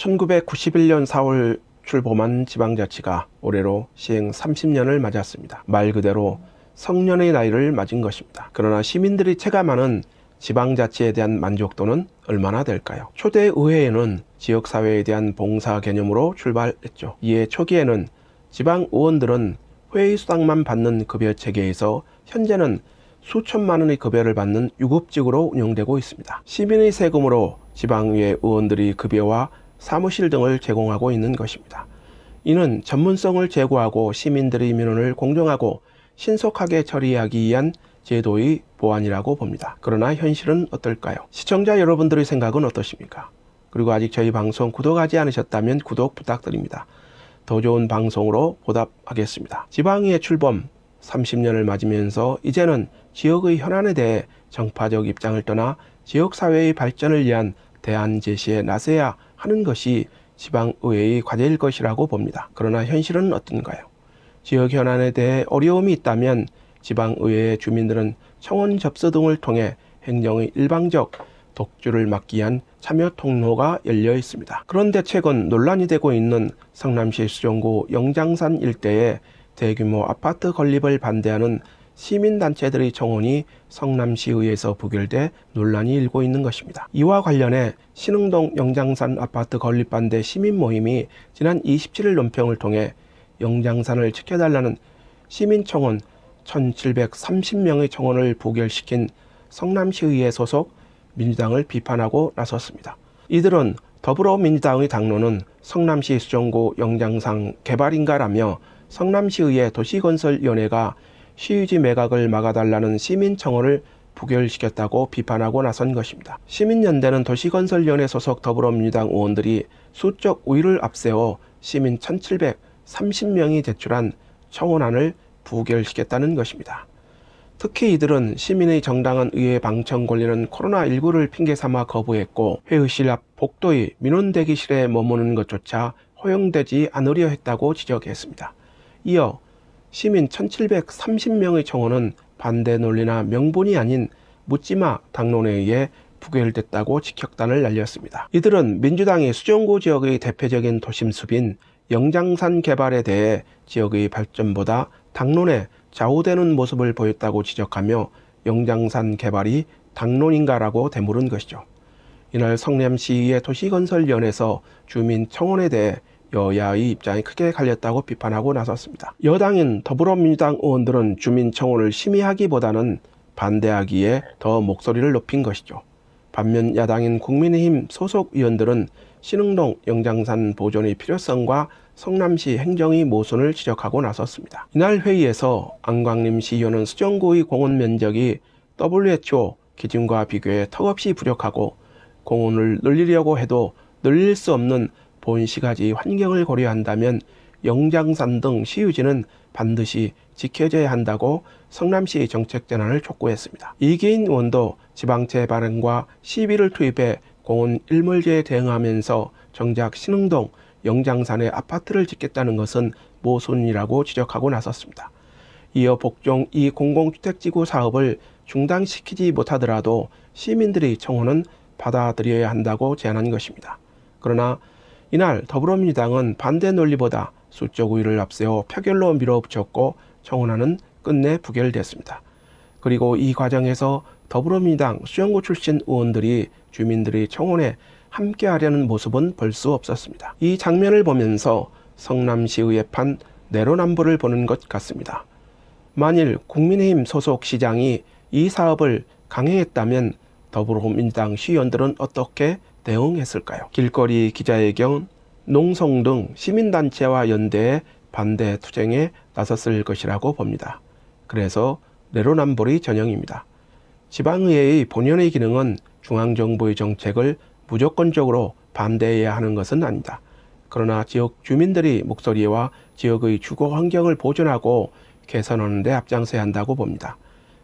1991년 4월 출범한 지방자치가 올해로 시행 30년을 맞았습니다. 말 그대로 성년의 나이를 맞은 것입니다. 그러나 시민들이 체감하는 지방자치에 대한 만족도는 얼마나 될까요? 초대 의회에는 지역사회에 대한 봉사 개념으로 출발했죠. 이에 초기에는 지방 의원들은 회의 수당만 받는 급여 체계에서 현재는 수천만 원의 급여를 받는 유급직으로 운영되고 있습니다. 시민의 세금으로 지방의회 의원들이 급여와 사무실 등을 제공하고 있는 것입니다. 이는 전문성을 제고하고 시민들의 민원을 공정하고 신속하게 처리하기 위한 제도의 보완이라고 봅니다. 그러나 현실은 어떨까요? 시청자 여러분들의 생각은 어떠십니까? 그리고 아직 저희 방송 구독하지 않으셨다면 구독 부탁드립니다. 더 좋은 방송으로 보답하겠습니다. 지방의회 출범 30년을 맞으면서 이제는 지역의 현안에 대해 정파적 입장을 떠나 지역사회의 발전을 위한 대안 제시에 나서야 하는 것이 지방의회의 과제일 것이라고 봅니다. 그러나 현실은 어떤가요? 지역 현안에 대해 어려움이 있다면 지방의회 주민들은 청원 접수 등을 통해 행정의 일방적 독주를 막기 위한 참여 통로가 열려 있습니다. 그런데 최근 논란이 되고 있는 성남시 수정구 영장산 일대에 대규모 아파트 건립을 반대하는 시민단체들의 청원이 성남시의회에서 부결돼 논란이 일고 있는 것입니다. 이와 관련해 신흥동 영장산 아파트 건립 반대 시민 모임이 지난 27일 논평을 통해 영장산을 지켜달라는 시민청원 1730명의 청원을 부결시킨 성남시의회 소속 민주당을 비판하고 나섰습니다. 이들은 더불어민주당의 당론은 성남시 수정구 영장상 개발인가라며 성남시의회 도시건설위원회가 시유지 매각을 막아달라는 시민 청원을 부결시켰다고 비판하고 나선 것입니다. 시민연대는 도시건설위원회 소속 더불어민주당 의원들이 수적 우위를 앞세워 시민 1730명이 제출한 청원안을 부결시켰다는 것입니다. 특히 이들은 시민의 정당한 의회 방청 권리는 코로나19를 핑계 삼아 거부했고 회의실 앞 복도의 민원 대기실에 머무는 것조차 허용되지 않으려 했다고 지적했습니다. 이어 시민 1730명의 청원은 반대 논리나 명분이 아닌 묻지마 당론에 의해 부결됐다고 직격단을 날렸습니다. 이들은 민주당이 수정구 지역의 대표적인 도심 숲인 영장산 개발에 대해 지역의 발전보다 당론에 좌우되는 모습을 보였다고 지적하며 영장산 개발이 당론인가라고 되물은 것이죠. 이날 성남시의 도시건설위원회에서 주민 청원에 대해 여야의 입장이 크게 갈렸다고 비판하고 나섰습니다. 여당인 더불어민주당 의원들은 주민 청원을 심의하기보다는 반대하기에 더 목소리를 높인 것이죠. 반면 야당인 국민의힘 소속 의원들은 신흥동 영장산 보존의 필요성과 성남시 행정의 모순을 지적하고 나섰습니다. 이날 회의에서 안광림 시의원은 수정구의 공원 면적이 WHO 기준과 비교해 턱없이 부족하고 공원을 늘리려고 해도 늘릴 수 없는 본시가지 환경을 고려한다면 영장산 등 시유지는 반드시 지켜져야 한다고 성남시 정책 전환을 촉구했습니다. 이기인 의원도 지방채 발행과 시비를 투입해 공원 일몰제에 대응하면서 정작 신흥동 영장산에 아파트를 짓겠다는 것은 모순이라고 지적하고 나섰습니다. 이어 복종 이 공공주택지구 사업을 중단시키지 못하더라도 시민들의 청원은 받아들여야 한다고 제안한 것입니다. 그러나 이날 더불어민주당은 반대 논리보다 수적 우위를 앞세워 표결로 밀어붙였고 청원안은 끝내 부결됐습니다. 그리고 이 과정에서 더불어민주당 수영구 출신 의원들이 주민들의 청원에 함께하려는 모습은 볼 수 없었습니다. 이 장면을 보면서 성남시의회 판 내로남불을 보는 것 같습니다. 만일 국민의힘 소속 시장이 이 사업을 강행했다면 더불어민주당 시의원들은 어떻게 대응했을까요? 길거리 기자회견, 농성 등 시민단체와 연대해 반대 투쟁에 나섰을 것이라고 봅니다. 그래서 내로남불이 전형입니다. 지방의회의 본연의 기능은 중앙정부의 정책을 무조건적으로 반대해야 하는 것은 아니다. 그러나 지역 주민들의 목소리와 지역의 주거 환경을 보존하고 개선하는 데 앞장서야 한다고 봅니다.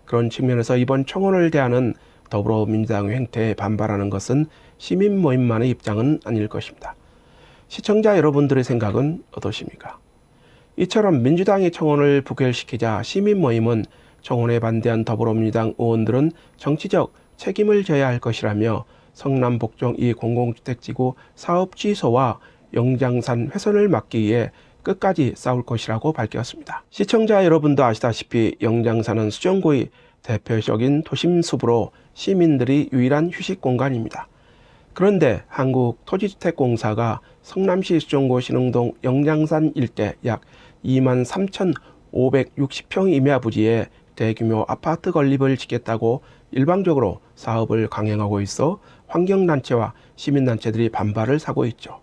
그런 측면에서 이번 청원을 대하는 더불어민주당의 행태에 반발하는 것은 시민 모임만의 입장은 아닐 것입니다. 시청자 여러분들의 생각은 어떠십니까? 이처럼 민주당이 청원을 부결시키자 시민 모임은 청원에 반대한 더불어민주당 의원들은 정치적 책임을 져야 할 것이라며 성남 복정 이 공공주택지구 사업 취소와 영장산 훼손을 막기 위해 끝까지 싸울 것이라고 밝혔습니다. 시청자 여러분도 아시다시피 영장산은 수정구의 대표적인 도심 숲으로 시민들이 유일한 휴식 공간입니다. 그런데 한국토지주택공사가 성남시 수정구 신흥동 영장산 일대 약 2만 3,560평 임야 부지에 대규모 아파트 건립을 짓겠다고 일방적으로 사업을 강행하고 있어 환경단체와 시민단체들이 반발을 사고 있죠.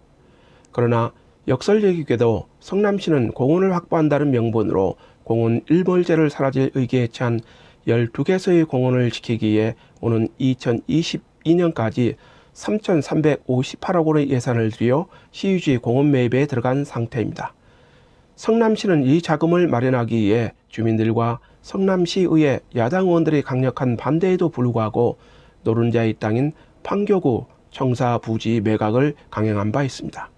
그러나 역설적이게도 성남시는 공원을 확보한다는 명분으로 공원 일몰제를 사라질 의기에 찬 12개소의 공원을 지키기 위해 오는 2022년까지 3,358억 원의 예산을 들여 시유지 공원 매입에 들어간 상태입니다. 성남시는 이 자금을 마련하기 위해 주민들과 성남시의회 야당 의원들의 강력한 반대에도 불구하고 노른자의 땅인 판교구 청사 부지 매각을 강행한 바 있습니다.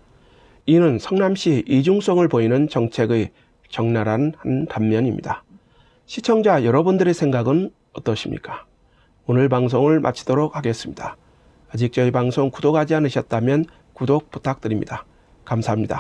이는 성남시 이중성을 보이는 정책의 적나라한 한 단면입니다. 시청자 여러분들의 생각은 어떠십니까? 오늘 방송을 마치도록 하겠습니다. 아직 저희 방송 구독하지 않으셨다면 구독 부탁드립니다. 감사합니다.